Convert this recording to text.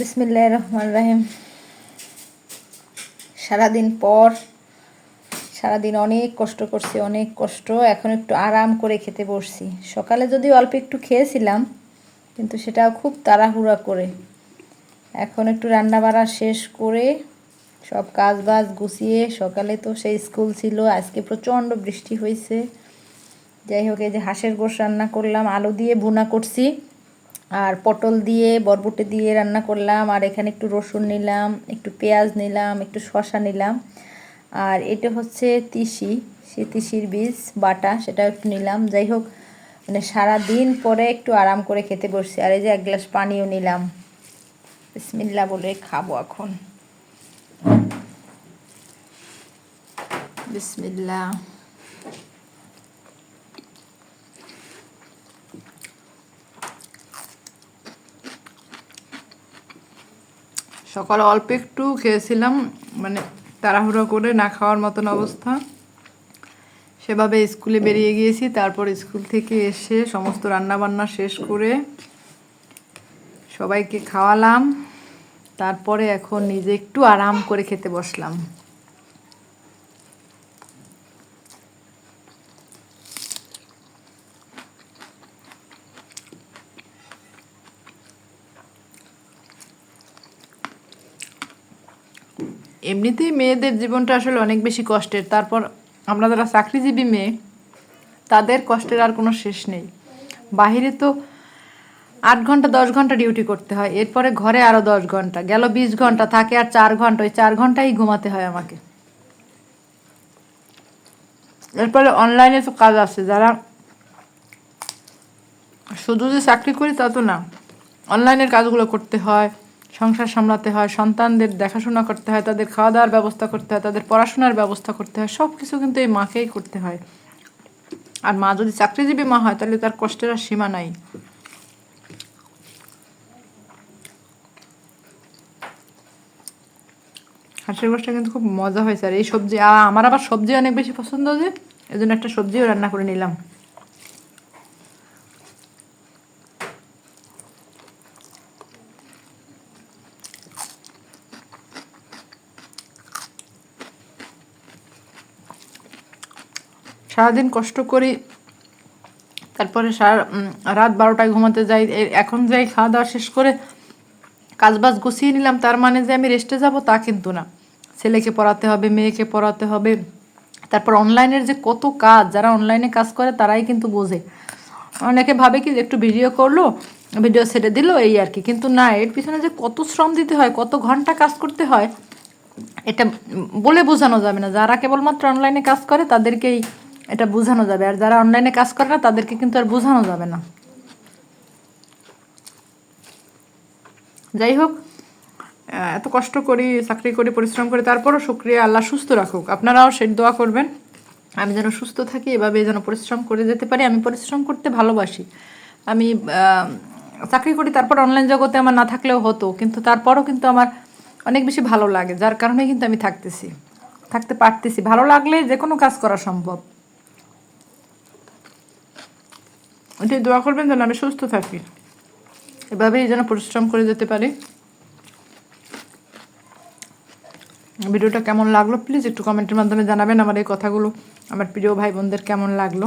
বিসমিল্লাহ রহমান রাহিম সারাদিন পর, সারাদিন অনেক কষ্ট করছি, অনেক কষ্ট। এখন একটু আরাম করে খেতে বসছি। সকালে যদি অল্প একটু খেয়েছিলাম, কিন্তু সেটাও খুব তাড়াহুড়া করে। এখন একটু রান্না বাড়া শেষ করে সব কাজ বাজ গুছিয়ে, সকালে তো সেই স্কুল ছিল, আজকে প্রচণ্ড বৃষ্টি হয়েছে। যাই হোক, এই যে হাঁসের গোশ রান্না করলাম, আলু দিয়ে ভুনা করছি। আর পটল দিয়ে, বরবটি দিয়ে রান্না করলাম। আর এখানে একটু রসুন নিলাম, একটু পেঁয়াজ নিলাম, একটু শসা নিলাম। আর এটা হচ্ছে তিসি, সে তিসির বীজ, বাটা সেটা একটু নিলাম। যাই হোক মানে সারা দিন পরে একটু আরাম করে খেতে বসছি। আর এই যে এক গ্লাস পানিও নিলাম। বিসমিল্লা বলে খাব এখন। বিসমিল্লা সকালে অল্প একটু খেয়েছিলাম মানে তাড়াহুড়ো করে না খাওয়ার মতন অবস্থা। সেভাবে স্কুলে বেরিয়ে গিয়েছি, তারপর স্কুল থেকে এসে সমস্ত রান্না বান্না শেষ করে সবাইকে খাওয়ালাম। তারপরে এখন নিজে একটু আরাম করে খেতে বসলাম। এমনিতেই মেয়েদের জীবনটা আসলে অনেক বেশি কষ্টের। তারপর আমরা যারা চাকরিজীবী মেয়ে, তাদের কষ্টের আর কোনো শেষ নেই। বাহিরে তো আট ঘণ্টা, দশ ঘণ্টা ডিউটি করতে হয়। এরপরে ঘরে আরও দশ ঘণ্টা, গেল বিশ ঘণ্টা, থাকে আর চার ঘণ্টা, ওই চার ঘন্টাই ঘুমাতে হয় আমাকে। এরপরে অনলাইনে তো কাজ আছে, যারা শুধু যে চাকরি করি তা তো না অনলাইনের কাজগুলো করতে হয়। সংসার সামলাতে হয়, সন্তানদের দেখাশোনা করতে হয়, তাদের খাওয়া দাওয়ার ব্যবস্থা করতে হয়, তাদের পড়াশোনার ব্যবস্থা করতে হয় সব কিছু কিন্তু এই মাকেই করতে হয়। আর মা যদি চাকরিজীবী মা হয়, তাহলে তার কষ্টের আর সীমা নাই। হাঁসের গোষ্ঠটা কিন্তু খুব মজা হয়েছে। আর এই সবজি আমার আবার সবজি অনেক বেশি পছন্দ যে এই জন্য একটা সবজিও রান্না করে নিলাম। সারাদিন কষ্ট করি, তারপরে সারা রাত বারোটায় ঘুমাতে যাই এখন যাই খাওয়া দাওয়া শেষ করে কাজ বাজ গুছিয়ে নিলাম, তার মানে যে আমি রেস্টে যাব তা কিন্তু না। ছেলেকে পড়াতে হবে, মেয়েকে পড়াতে হবে, তারপর অনলাইনের যে কত কাজ, যারা অনলাইনে কাজ করে তারাই কিন্তু বোঝে। অনেকে ভাবে কি একটু ভিডিও করল ভিডিও ছেড়ে দিল, এই আর কি, কিন্তু না, এর পিছনে যে কত শ্রম দিতে হয়, কত ঘণ্টা কাজ করতে হয়, এটা বলে বোঝানো যাবে না। যারা কেবলমাত্র অনলাইনে কাজ করে, তাদেরকেই এটা বোঝানো যাবে। আর যারা অনলাইনে কাজ করে না, তাদেরকে কিন্তু আর বোঝানো যাবে না। যাই হোক এত কষ্ট করি, চাকরি করি, পরিশ্রম করি, তারপরও শুক্রিয়া, আল্লাহ সুস্থ রাখুক। আপনারাও সেই দোয়া করবেন। আমি যেন সুস্থ থাকি এভাবে যেন পরিশ্রম করে যেতে পারি। আমি পরিশ্রম করতে ভালোবাসি। আমি চাকরি করি, তারপর অনলাইন জগতে আমার না থাকলেও হতো, কিন্তু তারপরও কিন্তু আমার অনেক বেশি ভালো লাগে। যার কারণে কিন্তু আমি থাকতেছি। থাকতে পারতেছি। ভালো লাগলে যে কোনো কাজ করা সম্ভব। এটাই দোয়া করবেন যেন আমি সুস্থ থাকি। এভাবেই যেন পরিশ্রম করে যেতে পারি। ভিডিওটা কেমন লাগল? প্লিজ একটু কমেন্টের মাধ্যমে জানাবেন আমার এই কথাগুলো। আমার প্রিয় ভাই বোনদের কেমন লাগল?